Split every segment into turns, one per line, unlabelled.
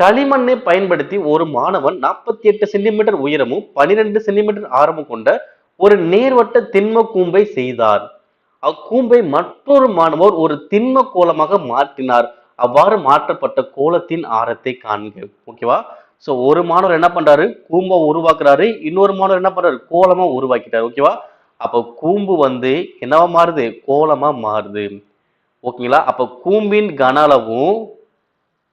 களிமண்ணை பயன்படுத்தி ஒரு மாணவன் நாற்பத்தி எட்டு சென்டிமீட்டர் உயரமும் பனிரெண்டு சென்டிமீட்டர் ஆரமும் கொண்ட ஒரு நேர்வட்ட திண்ம கூம்பை செய்தார். அக்கூம்பை மற்றொரு மாணவர் ஒரு திண்ம கோலமாக மாற்றினார். அவ்வாறு மாற்றப்பட்ட கோலத்தின் ஆரத்தை காண்க ஓகேவா ஸோ ஒரு மாணவர் என்ன பண்றாரு? கூம்பை உருவாக்குறாரு. இன்னொரு மாணவர் என்ன பண்றாரு? கோலமா உருவாக்கிட்டாரு ஓகேவா அப்போ கூம்பு வந்து என்னவா மாறுது? கோலமா மாறுது. ஓகேங்களா அப்போ கூம்பின் கன அளவும்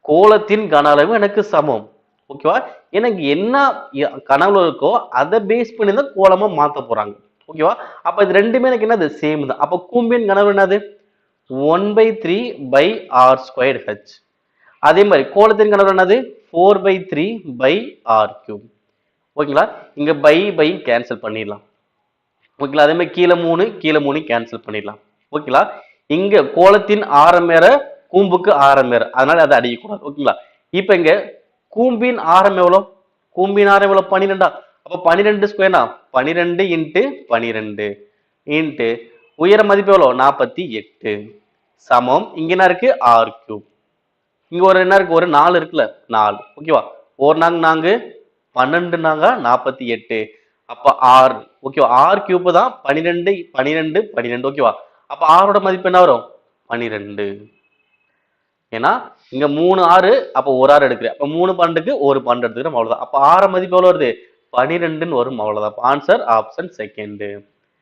கோலத்தின் கன அளவு எனக்கு சமம். ஓகேவா எனக்கு என்ன கனவு கனவுல இருக்கோ அதை பேஸ் பண்ணி தான் கோலமா மாத்த போறாங்க. ஓகேவா அப்ப இது ரெண்டுமே எனக்கு என்னது? சேம் தான். அப்ப கூம்பின் கனவு என்னது? One by three pi r square h அதே மாதிரி கோலத்தின் கனவு என்னது? Four by three pi r cube ஓகேங்களா இங்க பை பை கேன்சல் பண்ணிடலாம். ஓகேங்களா அதே மாதிரி கீழே மூணு கீழே மூணு கேன்சல் பண்ணிடலாம். ஓகேங்களா இங்க கோலத்தின் ஆரம் வேற கூம்புக்கு ஆரம் வேறு அதனால அதை அடிக்கக்கூடாது. ஓகேங்களா? இப்போ இங்க கூம்பின் ஆரம் எவ்வளோ? கூம்பின் ஆரம் எவ்வளோ? பன்னிரெண்டா? அப்போ பன்னிரெண்டு ஸ்கொயர்னா பன்னிரெண்டு இன்ட்டு பன்னிரெண்டு இன்ட்டு உயர மதிப்பு எவ்வளோ? நாற்பத்தி எட்டு. சமம். இங்க என்ன இருக்கு? ஆர் கியூப் இங்க ஒரு என்ன இருக்கு? ஒரு நாலு இருக்குல்ல? நாலு. ஓகேவா? ஒரு நாங்க நாங்கு பன்னெண்டு நாங்க நாற்பத்தி எட்டு. அப்ப ஆறு. ஓகேவா? ஆர் கியூப் தான் பன்னிரெண்டு பன்னிரெண்டு பன்னிரெண்டு. ஓகேவா? அப்ப ஆரோட மதிப்பு என்ன வரும்? பன்னிரெண்டு. ஏன்னா இங்க மூணு ஆறு அப்ப ஒரு ஆறு எடுக்கிறேன். அப்ப மூணு பன்னெண்டுக்கு ஒரு பன்னெண்டு எடுத்துக்கிறோம் அவ்வளவுதான். அப்ப ஆற மதிப்பு எவ்வளவு வருது? பன்னிரெண்டுன்னு வரும் அவ்வளவுதான். Answer option second